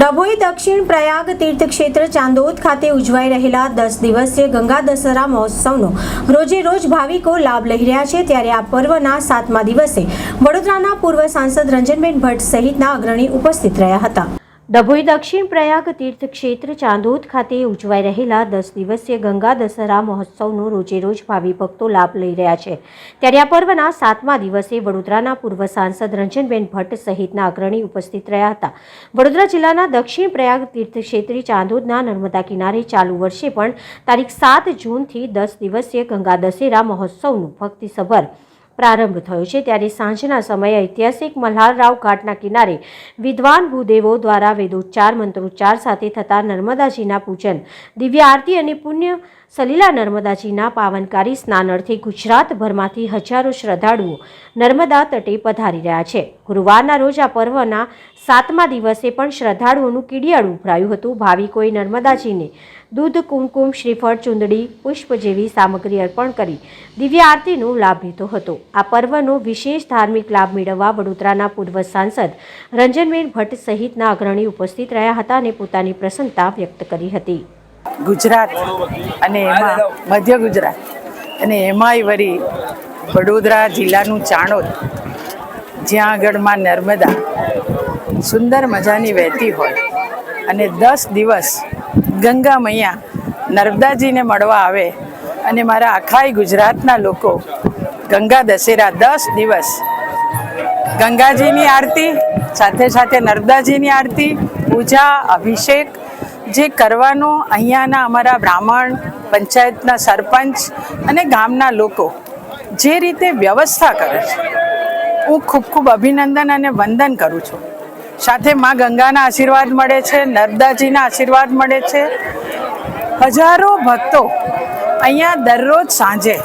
ડભોઈ દક્ષિણ પ્રયાગ તીર્થક્ષેત્ર ચાંદોદ ખાતે ઉજવાઈ રહેલા દસ દિવસીય ગંગા દશરા મહોત્સવનો રોજે રોજ ભાવિકો લાભ લઈ રહ્યા છે. ત્યારે આ પર્વના સાતમા દિવસે વડોદરાના પૂર્વ સાંસદ રંજનબેન ભટ્ટ સહિતના અગ્રણી ઉપસ્થિત રહ્યા હતા. ડભોઈ દક્ષિણ પ્રયાગ તીર્થક્ષેત્ર ચાંદોદ ખાતે ઉજવાઈ રહેલા દસ દિવસીય ગંગા દશહરા મહોત્સવનો રોજે રોજ ભાવિ ભક્તો લાભ લઈ રહ્યા છે. ત્યારે આ પર્વના સાતમા દિવસે વડોદરાના પૂર્વ સાંસદ રંજનબેન ભટ્ટ સહિતના અગ્રણી ઉપસ્થિત રહ્યા હતા. વડોદરા જિલ્લાના દક્ષિણ પ્રયાગ તીર્થક્ષેત્રી ચાંદોદના નર્મદા કિનારે ચાલુ વર્ષે પણ તારીખ સાત જૂનથી દસ દિવસીય ગંગા દશેરા મહોત્સવનું ભક્તિસભર પ્રારંભ થયો છે. ત્યારે સાંજના સમયે ઐતિહાસિક મલ્હારરાવ ઘાટના કિનારે વિદ્વાન ભૂદેવો દ્વારા વેદોચ્ચાર, મંત્રોચ્ચાર સાથે થતા નર્મદાજીના પૂજન, દિવ્ય આરતી અને પુણ્ય સલીલા નર્મદાજીના પાવનકારી સ્નાન ગુજરાતભરમાંથી હજારો શ્રદ્ધાળુઓ નર્મદા તટે પધારી રહ્યા છે. ગુરુવારના રોજ આ પર્વના સાતમા દિવસે પણ શ્રદ્ધાળુઓનું કીડિયાળું ઉભરાયું હતું. ભાવિકોએ નર્મદાજીને દૂધ, કુમકુમ, શ્રીફળ, ચુંદડી, પુષ્પ જેવી સામગ્રી અર્પણ કરી દિવ્ય આરતીનો લાભ લીધો હતો. આ પર્વનો વિશેષ ધાર્મિક લાભ મેળવવા વડોદરાના પૂર્વ સાંસદ રંજનબેન ભટ્ટ સહિતના અગ્રણી ઉપસ્થિત રહ્યા હતા અને પોતાની પ્રસન્નતા વ્યક્ત કરી હતી. ગુજરાત અને એમાં મધ્ય ગુજરાત. અને એમાંય વળી વડોદરા જિલ્લાનું ચાણોદ, જ્યાં આગળમાં નર્મદા. સુંદર મજાની વહેતી હોય. અને દસ દિવસ ગંગા મૈયા નર્મદાજીને મળવા આવે અને મારા આખાય ગુજરાતના લોકો ગંગા દશેરા દસ દિવસ ગંગાજીની આરતી, સાથે સાથે નર્મદાજીની આરતી, પૂજા, અભિષેક જે કરવાનો અહીંયાના અમારા બ્રાહ્મણ, પંચાયતના સરપંચ અને ગામના લોકો જે રીતે વ્યવસ્થા કરે છે, હું ખૂબ ખૂબ અભિનંદન અને વંદન કરું છું. સાથે માં ગંગાના આશીર્વાદ મળે છે, નર્મદાજીના આશીર્વાદ મળે છે. હજારો ભક્તો અહીંયા દરરોજ સાંજે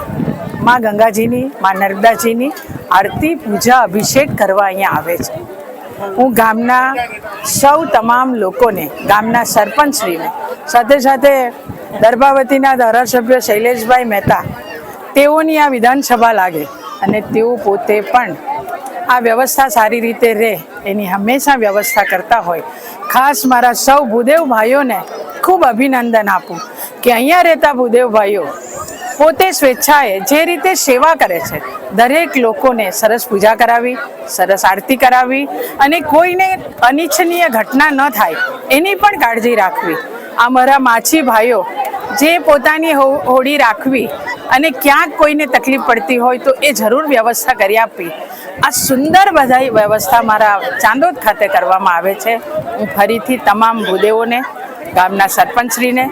માં ગંગાજીની, માં નર્મદાજીની આરતી, પૂજા, અભિષેક કરવા અહીંયા આવે છે. હું ગામના સૌ તમામ લોકોને, ગામના સરપંચશ્રીને, સાથે સાથે દર્ભાવતીના ધારાસભ્ય શૈલેષભાઈ મહેતા, તેઓની આ વિધાનસભા લાગે અને તેઓ પોતે પણ આ વ્યવસ્થા સારી રીતે રહે એની હંમેશા વ્યવસ્થા કરતા હોય. ખાસ મારા સૌ ભૂદેવ ભાઈઓને ખૂબ અભિનંદન આપું કે અહીંયા રહેતા ભૂદેવ ભાઈઓ પોતે સ્વેચ્છાએ જે રીતે સેવા કરે છે, દરેક લોકોને સરસ પૂજા કરાવી, સરસ આરતી કરાવી અને કોઈને અનિચ્છનીય ઘટના ન થાય, એની પણ કાળજી રાખવી. આ મારા માછી ભાઈઓ, જે પોતાની હોડી રાખવી અને ક્યાંક કોઈને તકલીફ પડતી હોય તો એ જરૂર વ્યવસ્થા કરી આપવી. આ સુંદર બધાઈ વ્યવસ્થા મારા ચાંદોદ ખાતે કરવામાં આવે છે. હું ફરીથી તમામ ભૂદેવોને, ગામના સરપંચશ્રીને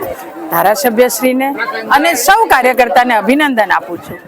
ધારાસભ્યશ્રીને અને સૌ કાર્યકર્તાને અભિનંદન આપું છું.